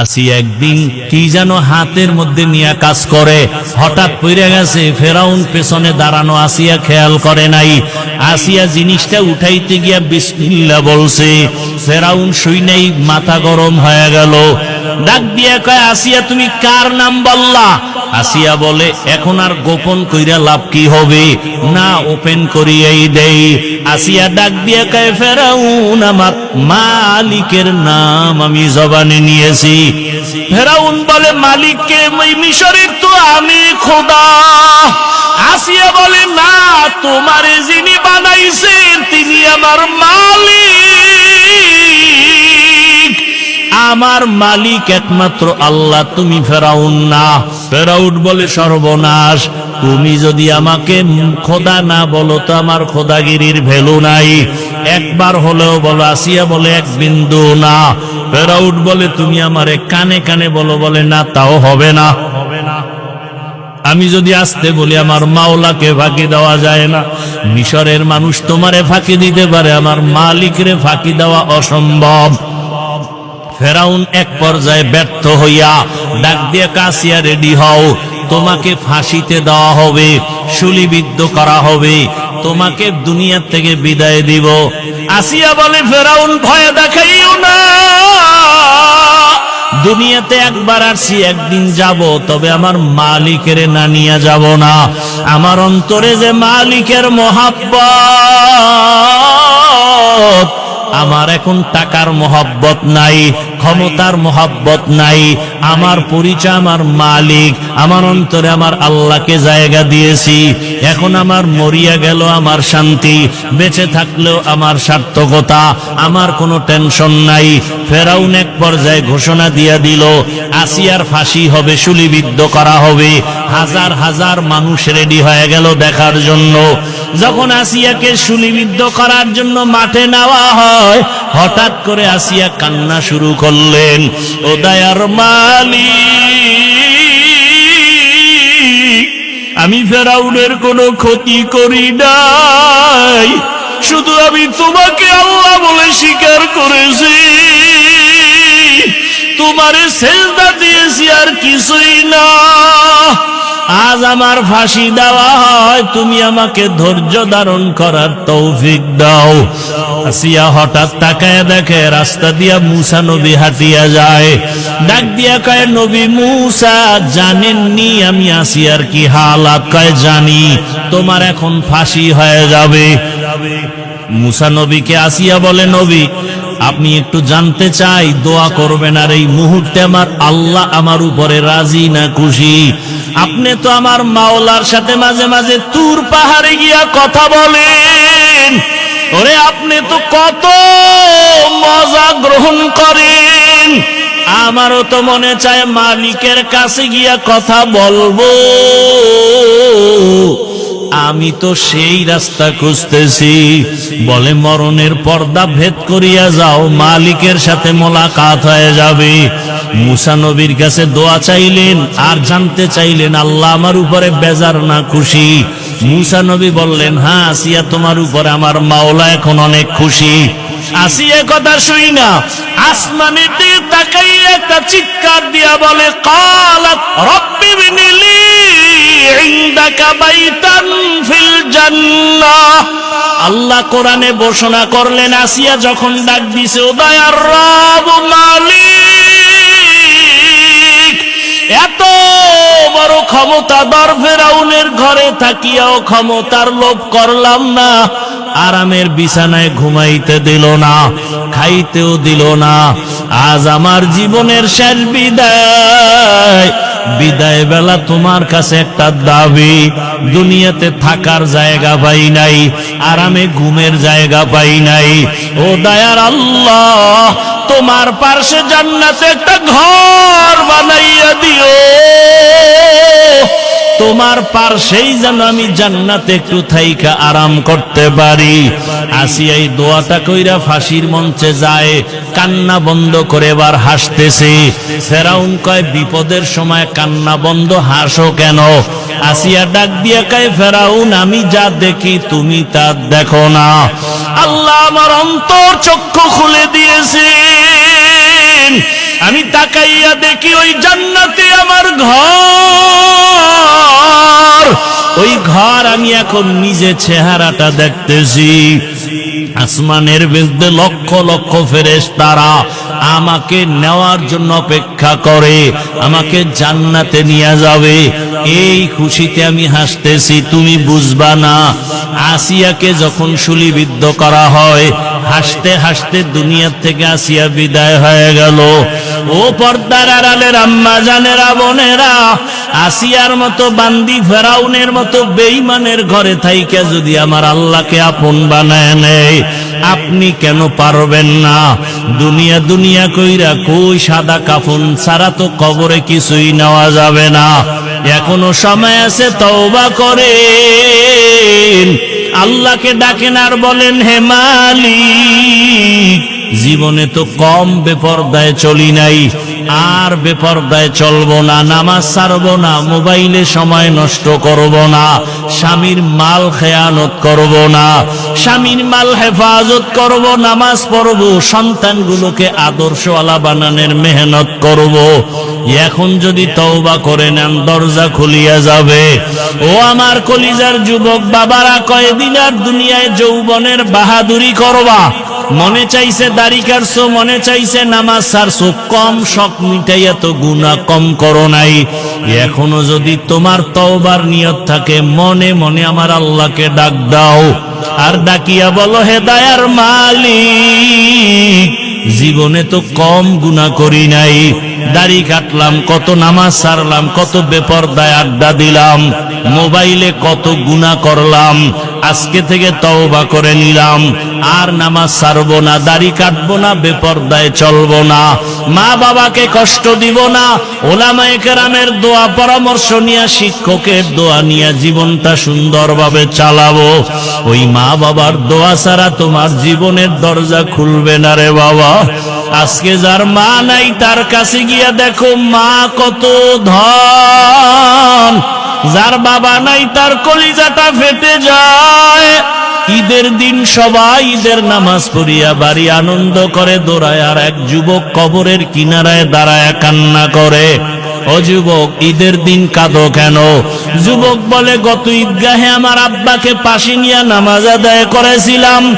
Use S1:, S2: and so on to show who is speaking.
S1: আসি একদিন কি যেন হাতের মধ্যে নিয়ে কাজ করে। হঠাৎ পড়ে গেছে, ফেরাউন পেছনে দাঁড়ানো আসিয়া খেয়াল করে নাই। আসিয়া জিনিসটা উঠাইতে গিয়া বিসমিল্লা বলছে, ফেরাউন শুই নাই, মাথা গরম হয়ে গেল। ডাক দিয়া কয়, আসিয়া তুমি কার নাম বললা? আসিয়া বলে, এখন আর গোপন কইরা লাভ কি হবে? না, ওপেন করিয়াই দেই। আসিয়া ডাক দিয়া কয়, ফেরাউন, আমার মালিকের নাম আমি জবানে নিয়েছি। ফেরাউন বলে মালিককে মিশরের তো আমি খোদা। আসিয়া বলে, না, তোমারে যিনি বানাইছেন, তিনি আমার মালিক। আমার মালিক একমাত্র আল্লাহ, তুমি ফেরাউন না। ফেরাউন বলে, সর্বনাশ, তুমি যদি আমাকে খোদা না বলো, তো আমার খোদাগিরির ভ্যালু নাই। একবার হলেও বলো, আসিয়া বলে, এক বিন্দু না। ফেরাউন বলে, তুমি আমারে কানে কানে বলো। বলে, না, তাও হবে না। হবে না আমি যদি আসতে বলি, আমার মাওলাকে ফাঁকি দেওয়া যায় না। মিশরের মানুষ তোমারে ফাঁকি দিতে পারে, আমার মালিকরে ফাঁকি দেওয়া অসম্ভব। ফেরাউন এক পর্যায়ে ব্যর্থ হইয়া ডাক দিয়ে, কাসিয়া রেডি হও। তোমাকে ফাঁসিতে দেওয়া হবে শুলিবিদ্ধ করা হবে। তোমাকে দুনিয়া থেকে বিদায় দিব। আসিয়া বলে, ফেরাউন, ভয় দেখাইও না। দুনিয়াতে একবার আসছি একদিন যাব, তবে আমার মালিকের না নিয়ে যাব না। আমার অন্তরে যে মালিকের মহাব্বত এখন টাকার মহব্বত নাই, ক্ষমতার মহব্বত নাই, আমার পরিচয় আমার মালিক, আমার অন্তরে আমার আল্লাহকে জায়গা দিয়েছি, এখন আমার মরিয়া গেল আমার শান্তি, বেঁচে থাকলেও আমার সার্থকতা, আমার কোনো টেনশন নাই, ফেরাউন এক পর্যায়ে ঘোষণা দিয়া দিল, আসিয়ার ফাঁসি হবে শুলিবিদ্ধ করা হবে, হাজার হাজার মানুষ রেডি হয়ে গেল দেখার জন্য, যখন আসিয়াকে শুলিবিদ্ধ করার জন্য মাঠে নেওয়া হয় হঠাৎ করে আসিয়া কান্না শুরু করলেন, ও দয়ার মালিক, আমি ফেরাউনের কোনো ক্ষতি করি নাই, শুধু আমি তোমাকে আল্লাহ বলে স্বীকার করেছি। তোমারে সেজদা দিয়েছি আর কিছুই না। আজ আমার ফাঁসি দেওয়া হয়, তুমি আমাকে ধৈর্য ধারণ করার তৌফিক দাও। আসিয়া হঠাৎ তাকায় দেখে রাস্তা দিয়া মুসা নবী হাঁটিয়া যায়। ডাক দিয়া কয়, নবী মুসা, জানেননি আমি আসিয়ার কি হালাত? কয়, জানি, তোমার এখন ফাঁসি হয়ে যাবে। মুসা নবীকে আসিয়া বলে, নবী, আপনি একটু জানতে চাই, দোয়া করবেন আর এই মুহূর্তে আমার আল্লাহ আমার উপরে রাজি না খুশি? আপনি তো আমার মাওলার সাথে মাঝে মাঝে তুর পাহাড়ে গিয়া কথা বলেন। ওরে, আপনি তো কত মজা গ্রহণ করেন। আমারও তো মনে চায় মালিকের কাছে গিয়া কথা বলব। আমি তো সেই রাস্তা খুঁজতেছি। বলে মরণের পর্দা ভেদ করিয়া যাও, মালিকের সাথে মোলাকাত হয়ে যাবে। মুসা নবীর কাছে দোয়া চাইলেন, আর জানতে চাইলেন আল্লাহ আমার উপরে বেজার না খুশি। মুসা নবী বললেন হ্যাঁ আসিয়া তোমার উপরে আমার মাওলা এখন অনেক খুশি। আসিয়া কথা শুই না। আসমানের দিকে তাকাইয়া একটা চিৎকার দিয়া বলে, কালাত রব্বি বিনিলি ইনদাকা বাইতান ফিল জান্নাহ। আল্লাহ কোরআনে ঘোষণা করলেন, আসিয়া যখন ডাক দিছে ও দয়ার রব মালিক। এত বড় ক্ষমতাধর ফেরাউনের ঘরে থাকিয়াও ক্ষমতার লোভ করলাম না। আরামের বিছানায় ঘুমাইতে দিল না, খাইতেও দিল না। আজ আমার জীবনের শেষ বিদায়। বিদায় বেলা তোমার কাছে একটা দাবি, দুনিয়াতে থাকার জায়গা পাই নাই, আরামে ঘুমের জায়গা পাই নাই। ও দয়ার আল্লাহ, তোমার পার্শ্বে জান্নাতে একটা ঘর বানাইয়া দিও। তোমার পার্শ্বেই যেন আমি জান্নাতে একটু থাইকা আরাম করতে পারি। আসিয়া এই দোয়াটা কইরা ফাঁসির মঞ্চে যায়, কান্না বন্ধ করে এবার হাসতেছে। ফেরাউন কয়, বিপদের সময় কান্না বন্ধ, হাসো কেন? আসিয়া ডাক দিয়ে কয়, ফেরাউন, আমি যা দেখি তুমি তা দেখো না। আল্লাহ আমার অন্তর চক্ষু খুলে দিয়েছে আমি তাকাইয়া দেখি ওই জান্নাতে আমার ঘর এখন নিজে চেহারাটা দেখতেছি। আসমানের বিরুদ্ধে লক্ষ লক্ষ ফেরেস তারা আমাকে নেওয়ার জন্য অপেক্ষা করে, আমাকে জান্নাতে নিয়ে যাবে। এই খুশিতে আমি হাসতেছি, তুমি বুঝবা না। আসিয়াকে যখন শুলিবিদ্ধ করা হয় হাসতে হাসতে দুনিয়ার থেকে আসিয়া বিদায় হয়ে গেল। ও পর্দার আড়ালের আম্মা, জানেরা, বোনেরা, আসিয়ার মতো বান্দি ফেরাউনের মতো বেইমানের ঘরে থাইকা যদি আমার আল্লাহকে আপন বানায় নেয়, আপনি কেন পারবেন না? দুনিয়া দুনিয়া কইরা কই সাদা কাফন ছাড়া তো কবরে কিছুই নেওয়া যাবে না। এখনও সময় আছে তওবা করেন। আল্লাহকে ডাকেন আর বলেন হে মালিক জীবনে তো কম বেপরদায় চলি নাই, আর বেপরদায় চলবো না, নামাজ ছাড়বো না, মোবাইলে সময় নষ্ট করব না, স্বামীর মাল খেয়ানত করব না, স্বামীর মাল হেফাজত করব, নামাজ পড়ব, সন্তানগুলোকে আদর্শওয়ালা বানানোর মেহনত করব। এখন যদি তওবা করে নেন, দরজা খুলিয়া যাবে। ও আমার কলিজার যুবক, বাবারা কয়েকদিন আর দুনিয়ায় যৌবনের বাহাদুরি করবা? মনে চাইছে দাড়ি কাটছো, মনে চাইছে নামাজ সারছো। কম শখ মিটাইয়া তো গুণা কম করো নাই। এখনও যদি তোমার তওবার নিয়ত থাকে, মনে মনে আমার আল্লাহকে ডাক দাও। আর ডাকিয়া বলো, হে দায়ার মালিক, জীবনে তো কম গুণা করি নাই। দাড়ি কাটলাম, কত নামাজ সারলাম, কত বেপরদায় আড্ডা দিলাম, মোবাইলে কত গুণা করলাম, আজকে থেকে তওবা করে নিলাম, আর নামাজ সারবো না, দাড়ি কাটবো না, বেপরদায় চলবো না, মা বাবাকে কষ্ট দিব না, ওলামায়ে কেরামের দোয়া, পরামর্শ নিয়ে, শিক্ষকের দোয়া নিয়ে জীবনটা সুন্দরভাবে চালাবো। ওই মা বাবার দোয়া ছাড়া তোমার জীবনের দরজা খুলবে না রে বাবা। আজকে যার মা নাই, তার কাছে গিয়া দেখো মা কত ধন। যার বাবা নাই, তার কলিজাটা ফেটে যায়। ঈদের দিন সবাই ঈদের নামাজ পড়িয়া বাড়ি আনন্দ করে, দৌড়ায় আর এক যুবক কবরের কিনারায় দাঁড়ায় কান্না করে। ও যুবক, ঈদের দিন কাঁদো কেন? যুবক বলে, গত ঈদগাহে আমার আব্বাকে পাশে নিয়ে নামাজ আদায় করেছিলাম।